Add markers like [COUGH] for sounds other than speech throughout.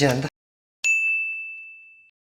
간지난다.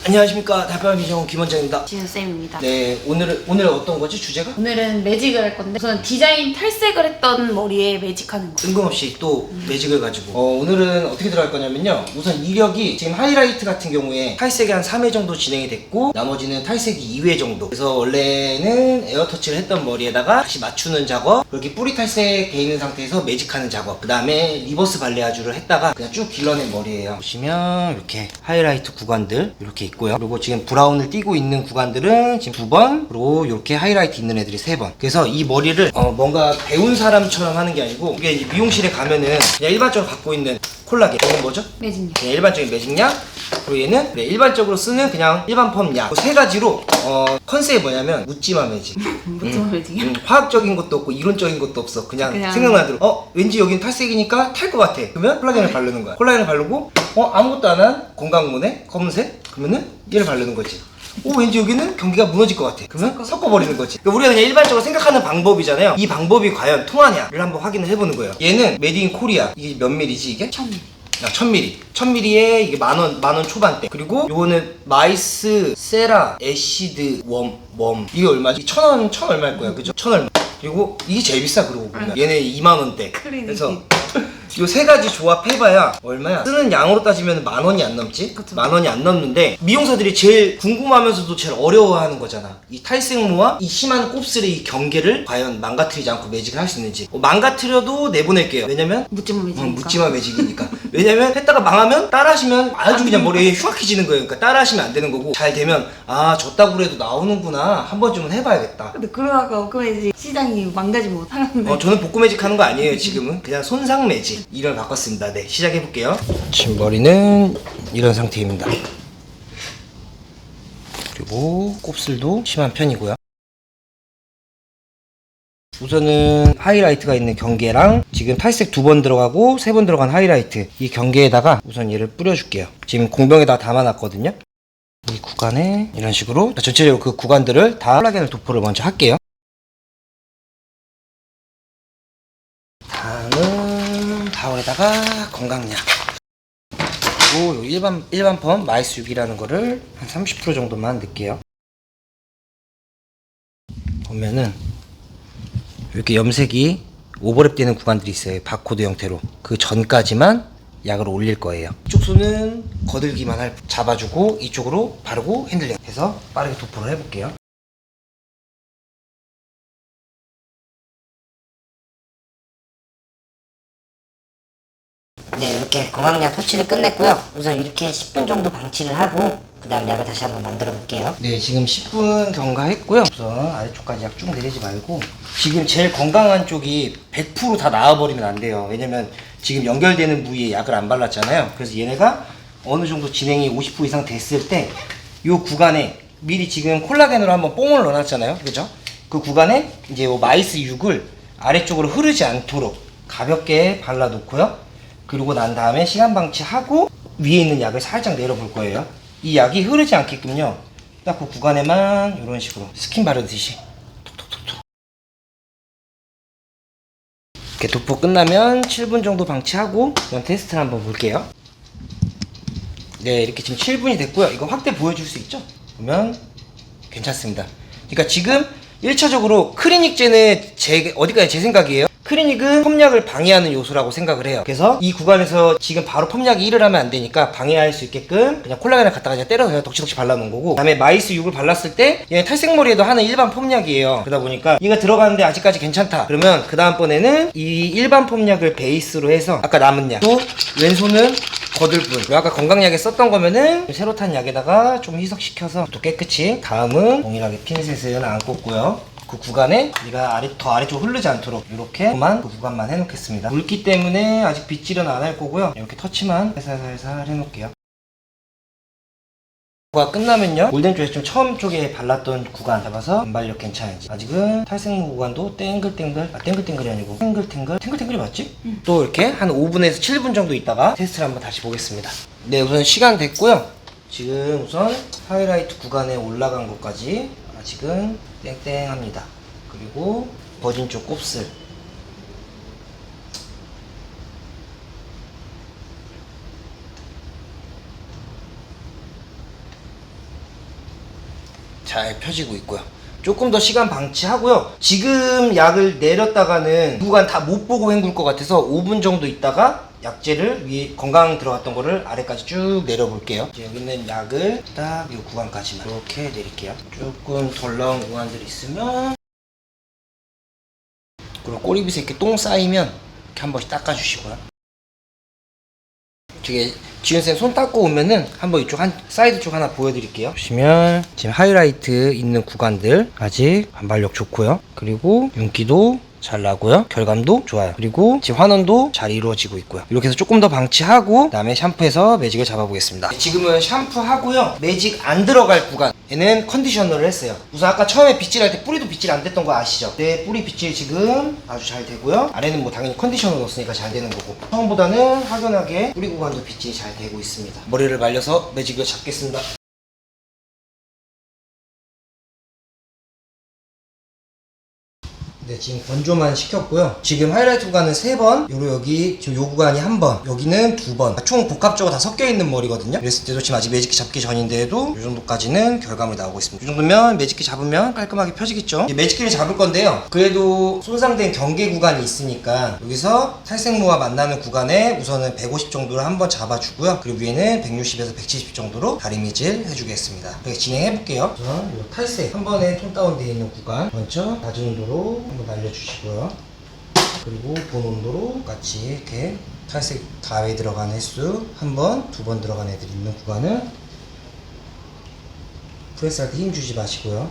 안녕하십니까 달팽이 비정 김원장입니다. 지은쌤입니다. 네 오늘 오늘 어떤 거지 주제가? 오늘은 매직을 할 건데 우선 디자인 탈색을 했던 머리에 매직하는 거. 뜬금없이 또 매직을 가지고 어, 오늘은 어떻게 들어갈 거냐면요 우선 이력이 지금 하이라이트 같은 경우에 탈색이 한 3회 정도 진행이 됐고 나머지는 탈색이 2회 정도 그래서 원래는 에어터치를 했던 머리에다가 다시 맞추는 작업 그렇게 뿌리 탈색 돼 있는 상태에서 매직하는 작업 그 다음에 리버스 발레아주를 했다가 그냥 쭉 길러낸 머리예요 보시면 이렇게 하이라이트 구간들 이렇게 있고 요. 그리고 지금 브라운을 띄고 있는 구간들은 지금 두 번 그리고 이렇게 하이라이트 있는 애들이 세 번. 그래서 이 머리를 어, 뭔가 배운 사람처럼 하는 게 아니고 이게 이제 미용실에 가면은 그냥 일반적으로 갖고 있는 콜라겐 이건 뭐죠? 매직요. 그냥 일반적인 매직약. 그리고 얘는 네, 일반적으로 쓰는 그냥 일반 펌약. 세 가지로 어, 컨셉이 뭐냐면 묻지마 매직. [LAUGHS] 무슨 매직이요? 음, 화학적인 것도 없고 이론적인 것도 없어. 그냥, 그냥- 들어 어 왠지 여긴 탈색이니까 탈 것 같아. 그러면 콜라겐을 바르는 거야. 콜라겐을 바르고 어 아무것도 안한 건강문에 검은색 그러면은 얘를 바르는 거지 오 왠지 여기는 경기가 무너질 것 같아 그러면 섞어버리는 거지 그러니까 우리가 그냥 일반적으로 생각하는 방법이잖아요 이 방법이 과연 통하냐를 한번 확인을 해보는 거예요 얘는 메디 인 코리아 이게 몇 밀리지 이게? 처음. 야, 1000ml. 1000ml에 이게 만 원, 만 원 초반대. 그리고 요거는 마이스, 세라, 애시드, 웜, 웜. 이게 얼마지? 1000원, 1000 얼마일 거야. 그죠? 1000 얼마. 그리고 이게 제일 비싸, 그러고 보면. 얘네 2만원대. 크리니티. 그래서 요 세 가지 조합해봐야 얼마야? 쓰는 양으로 따지면 만 원이 안 넘지? 그쵸. 만 원이 안 넘는데 미용사들이 제일 궁금하면서도 제일 어려워하는 거잖아. 이 탈색모와 이 심한 곱슬의 이 경계를 과연 망가뜨리지 않고 매직을 할 수 있는지. 어, 망가뜨려도 내보낼게요. 왜냐면 묻지마 매직이니까. 응, 묻지마 매직이니까. 왜냐면 했다가 망하면 따라하시면 아주 그냥 머리에 흉악해지는 거예요. 그러니까 따라하시면 안 되는 거고 잘 되면 아 졌다고 해도 나오는구나 한 번쯤은 해봐야겠다. 근데 그러다가 그 매직 시장이 망가지면 어떡하는데. 어, 저는 복구 매직 하는 거 아니에요, 지금은. 그냥 손상 매직. 이름을 바꿨습니다. 네, 시작해 볼게요. 지금 머리는 이런 상태입니다. 그리고 곱슬도 심한 편이고요. 우선은 하이라이트가 있는 경계랑 지금 탈색 두 번 들어가고 세 번 들어간 하이라이트 이 경계에다가 우선 얘를 뿌려줄게요. 지금 공병에다 담아놨거든요. 이 구간에 이런 식으로 전체적으로 그 구간들을 다 콜라겐을 도포를 먼저 할게요. 바울에다가 건강약 그리고 요 일반 일반 펌 마이스 6이라는 거를 한 30% 정도만 넣을게요. 보면은 이렇게 염색이 오버랩 되는 구간들이 있어요. 바코드 형태로 그 전까지만 약을 올릴 거예요. 이쪽 손은 거들기만 할 잡아주고 이쪽으로 바르고 핸들링 해서 빠르게 도포를 해볼게요. 네, 이렇게 건강약 터치를 끝냈고요. 우선 이렇게 10분 정도 방치를 하고 그 다음 약을 다시 한번 만들어 볼게요. 네, 지금 10분 경과했고요. 우선 아래쪽까지 약 쭉 내리지 말고 지금 제일 건강한 쪽이 100%다 나와버리면 안 돼요. 왜냐면 지금 연결되는 부위에 약을 안 발랐잖아요. 그래서 얘네가 어느 정도 진행이 50% 이상 됐을 때 이 구간에 미리 지금 콜라겐으로 한번 뽕을 넣어놨잖아요. 그죠? 그 구간에 이제 요 마이스 6을 아래쪽으로 흐르지 않도록 가볍게 발라놓고요. 그리고 난 다음에 시간 방치하고 위에 있는 약을 살짝 내려볼 거예요. 이 약이 흐르지 않게끔요. 딱 그 구간에만 이런 식으로 스킨 바르듯이 톡톡톡톡. 이렇게 도포 끝나면 7분 정도 방치하고 이런 테스트를 한번 볼게요. 네, 이렇게 지금 7분이 됐고요. 이거 확대 보여줄 수 있죠? 보면 괜찮습니다. 그러니까 지금 1차적으로 크리닉제는 제 어디까지 제 생각이에요. 크리닉은 펌약을 방해하는 요소라고 생각을 해요. 그래서 이 구간에서 지금 바로 펌약이 일을 하면 안 되니까 방해할 수 있게끔 그냥 콜라겐을 갖다가 그냥 때려서 그냥 덕지덕지 발라놓은 거고 그다음에 마이스 6을 발랐을 때 얘는 탈색머리에도 하는 일반 펌약이에요. 그러다 보니까 얘가 들어가는데 아직까지 괜찮다. 그러면 그 다음번에는 이 일반 펌약을 베이스로 해서 아까 남은 약 또 왼손은 거들분 아까 건강약에 썼던 거면은 새로 탄 약에다가 좀 희석시켜서 또 깨끗이 다음은 동일하게 핀셋은 안 꽂고요 그 구간에 우리가 아래 더 아래쪽 흐르지 않도록 이렇게만 그 구간만 해놓겠습니다. 물기 때문에 아직 빗질은 안 할 거고요. 이렇게 터치만 살살살살 해놓을게요. 가 끝나면요. 골덴 쪽에서 좀 처음 쪽에 발랐던 구간 잡아서 반발력 괜찮은지. 아직은 탈색모 구간도 땡글땡글 아 땡글땡글이 아니고 탱글탱글 탱글탱글이 맞지? 또 이렇게 한 5분에서 7분 정도 있다가 테스트를 한번 다시 보겠습니다. 네 우선 시간 됐고요. 지금 우선 하이라이트 구간에 올라간 것까지 어, 아직은 땡땡합니다. 그리고 버진 쪽 곱슬 잘 펴지고 있고요. 조금 더 시간 방치하고요. 지금 약을 내렸다가는 누간 다 못 보고 헹굴 것 같아서 5분 정도 있다가 약재를 위에 건강 들어갔던 거를 아래까지 쭉 내려볼게요. 이제 여기 있는 약을 딱 이 구간까지만 이렇게 내릴게요. 조금 덜 나온 구간들 있으면 그리고 꼬리빗에 이렇게 똥 쌓이면 이렇게 한 번씩 닦아주시고요. 저게 지윤쌤 손 닦고 오면은 한번 이쪽 한 사이드 쪽 하나 보여드릴게요. 보시면 지금 하이라이트 있는 구간들 아직 반발력 좋고요. 그리고 윤기도 잘 나고요. 결감도 좋아요. 그리고 지금 환원도 잘 이루어지고 있고요. 이렇게 해서 조금 더 방치하고 그다음에 샴푸해서 매직을 잡아보겠습니다. 지금은 샴푸하고요. 매직 안 들어갈 구간에는 컨디셔너를 했어요. 우선 아까 처음에 빗질할 때 뿌리도 빗질 안 됐던 거 아시죠? 네, 뿌리 빗질 지금 아주 잘 되고요. 아래는 뭐 당연히 컨디셔너 넣었으니까 잘 되는 거고. 처음보다는 확연하게 뿌리 구간도 빗질이 잘 되고 있습니다. 머리를 말려서 매직을 잡겠습니다. 네, 지금 건조만 시켰고요. 지금 하이라이트 구간은 3번, 요로 여기, 지금 요 구간이 한 번, 여기는 두 번. 총 복합적으로 다 섞여 있는 머리거든요. 그랬을 때도 지금 아직 매직기 잡기 전인데도 이 정도까지는 결과물이 나오고 있습니다. 이 정도면 매직기 잡으면 깔끔하게 펴지겠죠. 매직기를 잡을 건데요. 그래도 손상된 경계 구간이 있으니까 여기서 탈색모와 만나는 구간에 우선은 150 정도를 한번 잡아주고요. 그리고 위에는 160에서 170 정도로 다리미질 해주겠습니다. 이렇게 진행해 볼게요. 우선 이 탈색 한 번에 톤 다운되어 있는 구간 먼저 낮은 온도로 한번 날려주시고요. 그리고 본 온도로 같이 이렇게 탈색 가위에 들어간 횟수 한 번, 두 번 들어간 애들이 있는 구간은 프레스할 때 힘 주지 마시고요.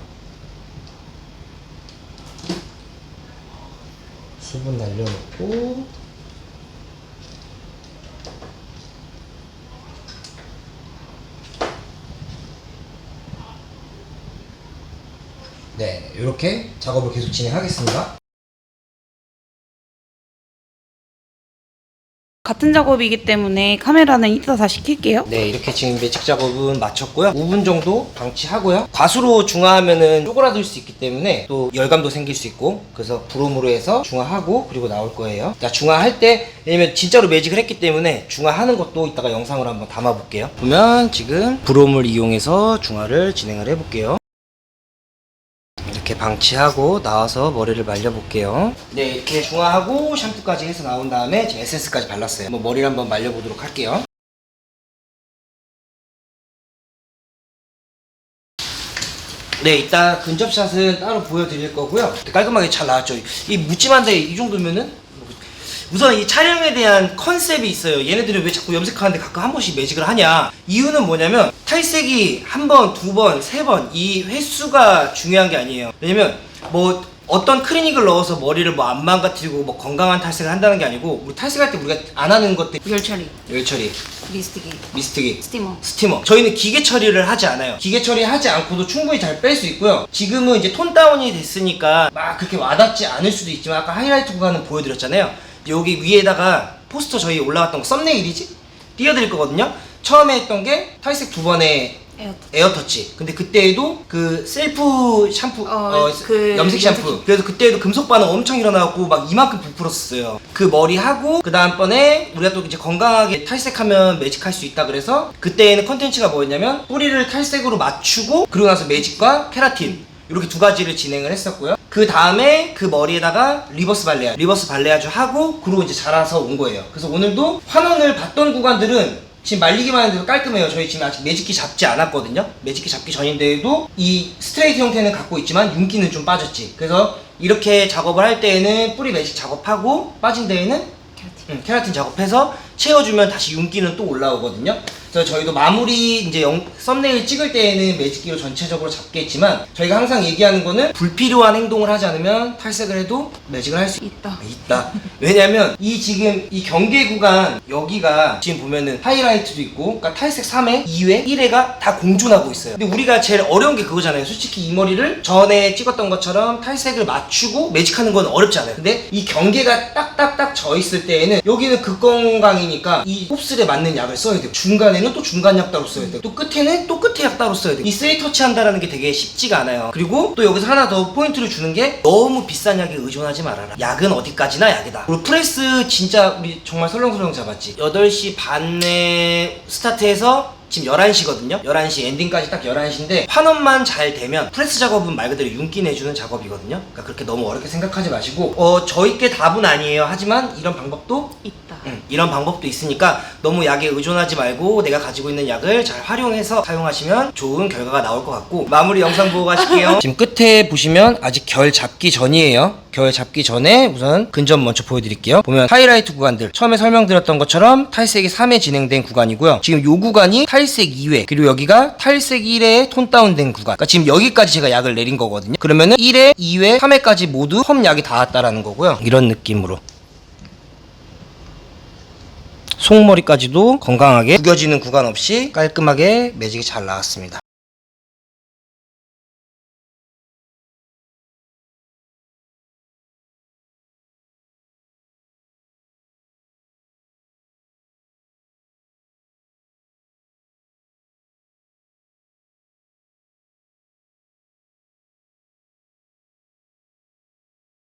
수분 날려놓고 네, 이렇게 작업을 계속 진행하겠습니다. 같은 작업이기 때문에 카메라는 이따 다 시 킬게요. 네, 이렇게 지금 매직 작업은 마쳤고요. 5분 정도 방치하고요. 과수로 중화하면은 쪼그라들 수 있기 때문에 또 열감도 생길 수 있고 그래서 브롬으로 해서 중화하고 그리고 나올 거예요. 자, 중화할 때 왜냐면 진짜로 매직을 했기 때문에 중화하는 것도 이따가 영상으로 한번 담아 볼게요. 보면 지금 브롬을 이용해서 중화를 진행을 해 볼게요. 방치하고 나와서 머리를 말려볼게요. 네, 이렇게 중화하고 샴푸까지 해서 나온 다음에 지금 에센스까지 발랐어요. 뭐 머리를 한번 말려보도록 할게요. 네, 이따 근접샷은 따로 보여드릴 거고요. 깔끔하게 잘 나왔죠. 이 묻지만데 이 정도면은 우선 이 촬영에 대한 컨셉이 있어요. 얘네들이 왜 자꾸 염색하는데 가끔 한 번씩 매직을 하냐? 이유는 뭐냐면 탈색이 한 번, 두 번, 세 번 이 횟수가 중요한 게 아니에요. 왜냐면 뭐 어떤 클리닉을 넣어서 머리를 뭐 안 망가뜨리고 뭐 건강한 탈색을 한다는 게 아니고 우리 탈색할 때 우리가 안 하는 것들 열 처리, 열 처리, 미스트기, 미스트기, 스티머. 스티머. 저희는 기계 처리를 하지 않아요. 기계 처리하지 않고도 충분히 잘 뺄 수 있고요. 지금은 이제 톤 다운이 됐으니까 막 그렇게 와닿지 않을 수도 있지만 아까 하이라이트 구간은 보여드렸잖아요. 여기 위에다가 포스터 저희 올라왔던 거 썸네일이지? 띄워드릴 거거든요. 처음에 했던 게 탈색 두 번에 에어터. 에어터치. 근데 그때에도 그 셀프 샴푸, 어, 어, 그 염색 샴푸. 염색 그래서 그때에도 금속 반응 엄청 일어나고 막 이만큼 부풀었었어요. 그 머리 하고 그 다음번에 우리가 또 이제 건강하게 탈색하면 매직할 수 있다 그래서 그때에는 컨텐츠가 뭐였냐면 뿌리를 탈색으로 맞추고 그리고 나서 매직과 케라틴 이렇게 두 가지를 진행을 했었고요. 그 다음에 그 머리에다가 리버스 발레아, 리버스 발레아주 하고 그리고 이제 자라서 온 거예요. 그래서 오늘도 환원을 받던 구간들은 지금 말리기만 했는데도 깔끔해요. 저희 지금 아직 매직기 잡지 않았거든요. 매직기 잡기 전인데도 이 스트레이트 형태는 갖고 있지만 윤기는 좀 빠졌지. 그래서 이렇게 작업을 할 때에는 뿌리 매직 작업하고 빠진 데에는 케라틴. 음, 케라틴 작업해서 채워주면 다시 윤기는 또 올라오거든요. 그래서 저희도 마무리 이제 영- 썸네일 찍을 때에는 매직기로 전체적으로 잡겠지만 저희가 항상 얘기하는 거는 불필요한 행동을 하지 않으면 탈색을 해도 매직을 할 수 있다. 있다. 왜냐면 이 지금 이 경계 구간 여기가 지금 보면은 하이라이트도 있고 그러니까 탈색 3회, 2회, 1회가 다 공존하고 있어요. 근데 우리가 제일 어려운 게 그거잖아요. 솔직히 이 머리를 전에 찍었던 것처럼 탈색을 맞추고 매직하는 건 어렵지 않아요. 근데 이 경계가 딱딱딱 져 있을 때에는 여기는 극건강이니까 이 곱슬에 맞는 약을 써야 돼요. 중간에는 또 중간 약 따로 써야 돼요. 또 끝에는 또 끝에 약 따로 써야 돼요. 이 세이 터치 한다라는 게 되게 쉽지가 않아요. 그리고 또 여기서 하나 더 포인트를 주는 게 너무 비싼 약에 의존하지 말아라. 약은 어디까지나 약이다. 그리고 프레스 진짜 우리 정말 설렁설렁 잡았지. 8시 반에 스타트해서 지금 11시거든요. 11시 엔딩까지 딱 11시인데 환원만 잘 되면 프레스 작업은 말 그대로 윤기 내주는 작업이거든요. 그러니까 그렇게 너무 어렵게 생각하지 마시고 어 저희께 답은 아니에요. 하지만 이런 방법도 있다. 음, 이런 방법도 있으니까 너무 약에 의존하지 말고 내가 가지고 있는 약을 잘 활용해서 사용하시면 좋은 결과가 나올 것 같고 마무리 영상 보고 가실게요. 지금 끝 에 보시면 아직 결 잡기 전이에요. 결 잡기 전에 우선 근접 먼저 보여드릴게요. 보면 하이라이트 구간들 처음에 설명드렸던 것처럼 탈색이 3회 진행된 구간이고요. 지금 요 구간이 탈색 2회 그리고 여기가 탈색 1회 톤 다운된 구간. 그러니까 지금 여기까지 제가 약을 내린 거거든요. 그러면은 1회, 2회, 3회까지 모두 펌 약이 닿았다라는 거고요. 이런 느낌으로. 속머리까지도 건강하게 구겨지는 구간 없이 깔끔하게 매직이 잘 나왔습니다.